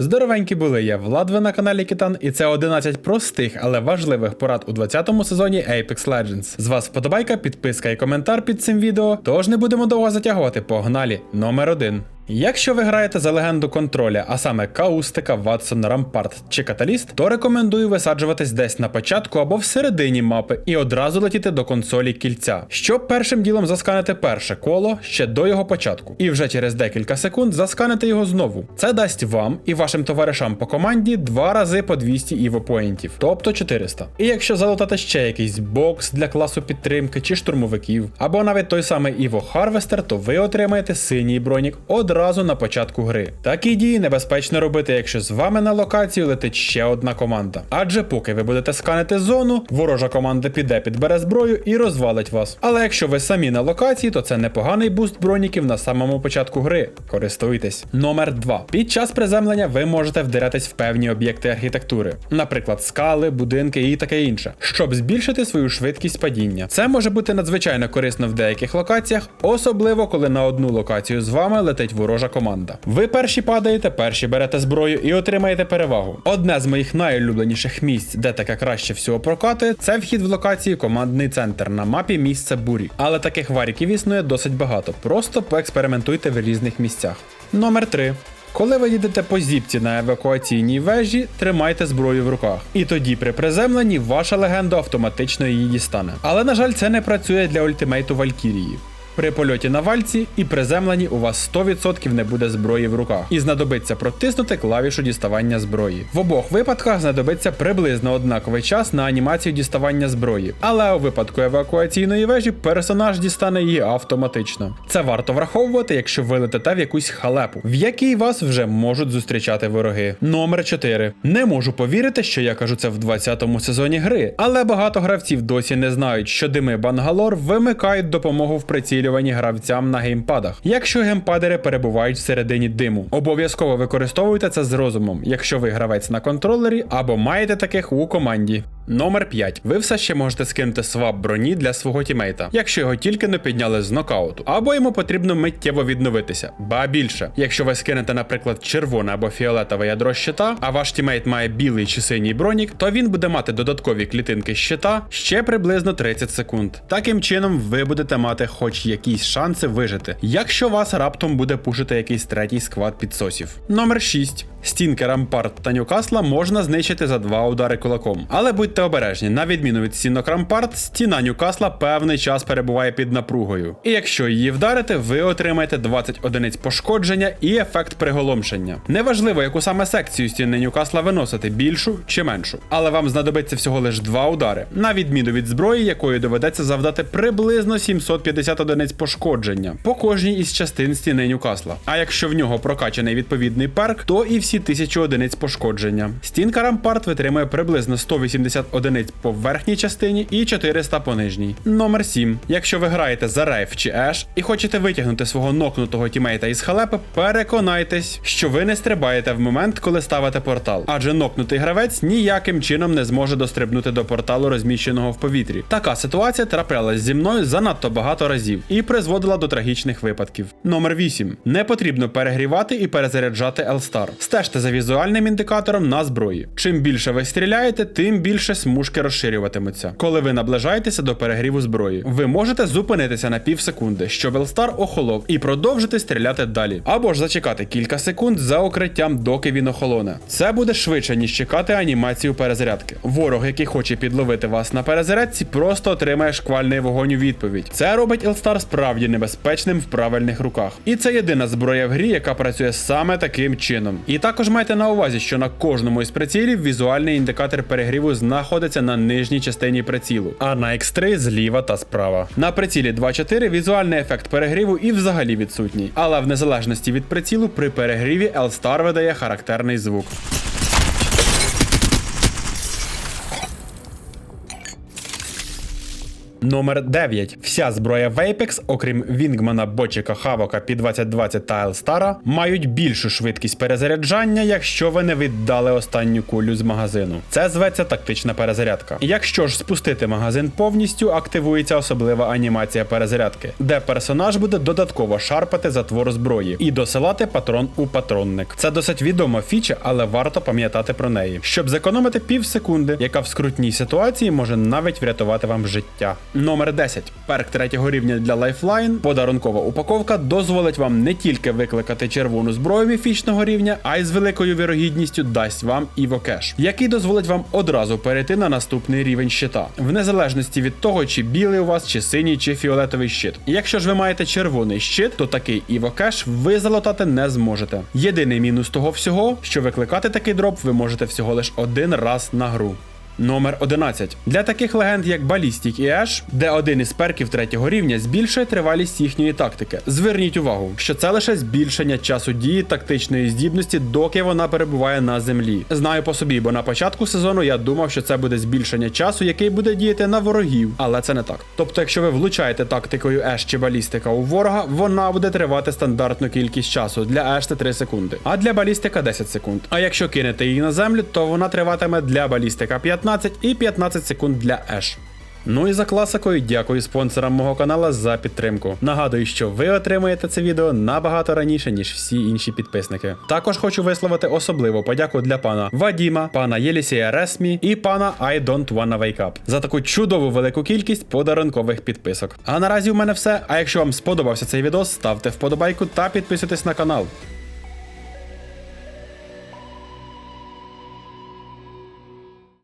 Здоровенькі були, я Влад, ви на каналі Китан, і це 11 простих, але важливих порад у 20-му сезоні Apex Legends. З вас вподобайка, підписка і коментар під цим відео, тож не будемо довго затягувати, погнали. Номер 1. Якщо ви граєте за легенду контроля, а саме Каустика, Ватсон, Рампарт чи Каталіст, то рекомендую висаджуватись десь на початку або всередині мапи і одразу летіти до консолі кільця, щоб першим ділом засканити перше коло ще до його початку, і вже через декілька секунд засканити його знову. Це дасть вам і вашим товаришам по команді два рази по 200 івопоінтів, тобто 400. І якщо залутати ще якийсь бокс для класу підтримки чи штурмовиків, або навіть той самий Іво Харвестер, то ви отримаєте синій бронік одразу на початку гри. Такі дії небезпечно робити, якщо з вами на локацію летить ще одна команда. Адже поки ви будете сканити зону, ворожа команда піде підбере зброю і розвалить вас. Але якщо ви самі на локації, то це непоганий буст броніків на самому початку гри. Користуйтесь. Номер 2. Під час приземлення ви можете вдиратись в певні об'єкти архітектури, наприклад, скали, будинки і таке інше, щоб збільшити свою швидкість падіння. Це може бути надзвичайно корисно в деяких локаціях, особливо коли на одну локацію з вами летить ворожа команда. Ви перші падаєте, перші берете зброю і отримаєте перевагу. Одне з моїх найулюбленіших місць, де таке краще всього прокати, це вхід в локації командний центр на мапі місце бурі. Але таких варіків існує досить багато. Просто поекспериментуйте в різних місцях. Номер 3. Коли ви їдете по зіпці на евакуаційній вежі, тримайте зброю в руках. І тоді при приземленні ваша легенда автоматично її дістане. Але на жаль, це не працює для ультимейту Валькірії. При польоті на вальці і приземленні у вас 100% не буде зброї в руках, і знадобиться протиснути клавішу діставання зброї. В обох випадках знадобиться приблизно однаковий час на анімацію діставання зброї, але у випадку евакуаційної вежі персонаж дістане її автоматично. Це варто враховувати, якщо ви летите в якусь халепу, в якій вас вже можуть зустрічати вороги. Номер 4. Не можу повірити, що я кажу це в 20-му сезоні гри, але багато гравців досі не знають, що дими Бангалор вимикають допомогу в прицілюванні гравцям на геймпадах, якщо геймпадери перебувають всередині диму. Обов'язково використовуйте це з розумом, якщо ви гравець на контролері або маєте таких у команді. Номер 5. Ви все ще можете скинути свап броні для свого тімейта, якщо його тільки не підняли з нокауту, або йому потрібно миттєво відновитися. Ба більше, якщо ви скинете, наприклад, червоне або фіолетове ядро щита, а ваш тімейт має білий чи синій бронік, то він буде мати додаткові клітинки щита ще приблизно 30 секунд. Таким чином, ви будете мати хоч якісь шанси вижити, якщо вас раптом буде пушити якийсь третій сквад підсосів. Номер 6. Стінки Рампарт та Ньюкасла можна знищити за два удари кулаком. Але будьте обережні, на відміну від стінок Рампарт, стіна Ньюкасла певний час перебуває під напругою. І якщо її вдарите, ви отримаєте 20 одиниць пошкодження і ефект приголомшення. Неважливо, яку саме секцію стіни Ньюкасла виносити, більшу чи меншу. Але вам знадобиться всього лише два удари, на відміну від зброї, якої доведеться завдати приблизно 750 одиниць пошкодження по кожній із частин стіни Ньюкасла. А якщо в нього прокачаний відповідний перк, то і всі 1000 одиниць пошкодження. Стінка Рампарт витримує приблизно 180 одиниць по верхній частині і 400 по нижній. Номер 7. Якщо ви граєте за Рейф чи Еш і хочете витягнути свого нокнутого тімейта із халепи, переконайтесь, що ви не стрибаєте в момент, коли ставите портал, адже нокнутий гравець ніяким чином не зможе дострибнути до порталу, розміщеного в повітрі. Така ситуація траплялась зі мною занадто багато разів і призводила до трагічних випадків. Номер 8. Не потрібно перегрівати і перезаряджати L-Star. Стежте за візуальним індикатором на зброї. Чим більше ви стріляєте, тим більше смужки розширюватимуться. Коли ви наближаєтеся до перегріву зброї, ви можете зупинитися на пів секунди, щоб L-Star охолов і продовжити стріляти далі. Або ж зачекати кілька секунд за укриттям, доки він охолоне. Це буде швидше, ніж чекати анімацію перезарядки. Ворог, який хоче підловити вас на перезарядці, просто отримає шквальний вогонь у відповідь. Це робить L-Star справді небезпечним в правильних руках. І це єдина зброя в грі, яка працює саме таким чином. І також майте на увазі, що на кожному із прицілів візуальний індикатор перегріву знаходиться на нижній частині прицілу, а на X3 зліва та справа. На прицілі 2.4 візуальний ефект перегріву і взагалі відсутній, але в незалежності від прицілу при перегріві L-Star видає характерний звук. Номер 9. Вся зброя в Apex, окрім Вінгмана, Бочика, Хавока, P2020 та Елстара, мають більшу швидкість перезаряджання, якщо ви не віддали останню кулю з магазину. Це зветься тактична перезарядка. Якщо ж спустити магазин повністю, активується особлива анімація перезарядки, де персонаж буде додатково шарпати затвор зброї і досилати патрон у патронник. Це досить відома фіча, але варто пам'ятати про неї, щоб зекономити пів секунди, яка в скрутній ситуації може навіть врятувати вам життя. Номер 10. Перк третього рівня для Lifeline. Подарункова упаковка дозволить вам не тільки викликати червону зброю міфічного рівня, а й з великою вірогідністю дасть вам Івокеш, який дозволить вам одразу перейти на наступний рівень щита, в незалежності від того, чи білий у вас, чи синій, чи фіолетовий щит. Якщо ж ви маєте червоний щит, то такий Івокеш ви залутати не зможете. Єдиний мінус того всього, що викликати такий дроп ви можете всього лише один раз на гру. Номер 11. Для таких легенд, як Балістік і Еш, де один із перків третього рівня збільшує тривалість їхньої тактики. Зверніть увагу, що це лише збільшення часу дії тактичної здібності, доки вона перебуває на землі. Знаю по собі, бо на початку сезону я думав, що це буде збільшення часу, який буде діяти на ворогів, але це не так. Тобто, якщо ви влучаєте тактикою Еш чи балістика у ворога, вона буде тривати стандартну кількість часу. Для Еш це 3 секунди, а для балістика 10 секунд. А якщо кинете її на землю, то вона триватиме для балістика 15 і 15 секунд для Еш. Ну і за класикою, дякую спонсорам мого канала за підтримку. Нагадую, що ви отримаєте це відео набагато раніше, ніж всі інші підписники. Також хочу висловити особливу подяку для пана Вадіма, пана Єлісія Ресмі і пана I Don't Wanna Wake Up за таку чудову велику кількість подарункових підписок. А наразі у мене все. А якщо вам сподобався цей відео, ставте вподобайку та підписуйтесь на канал.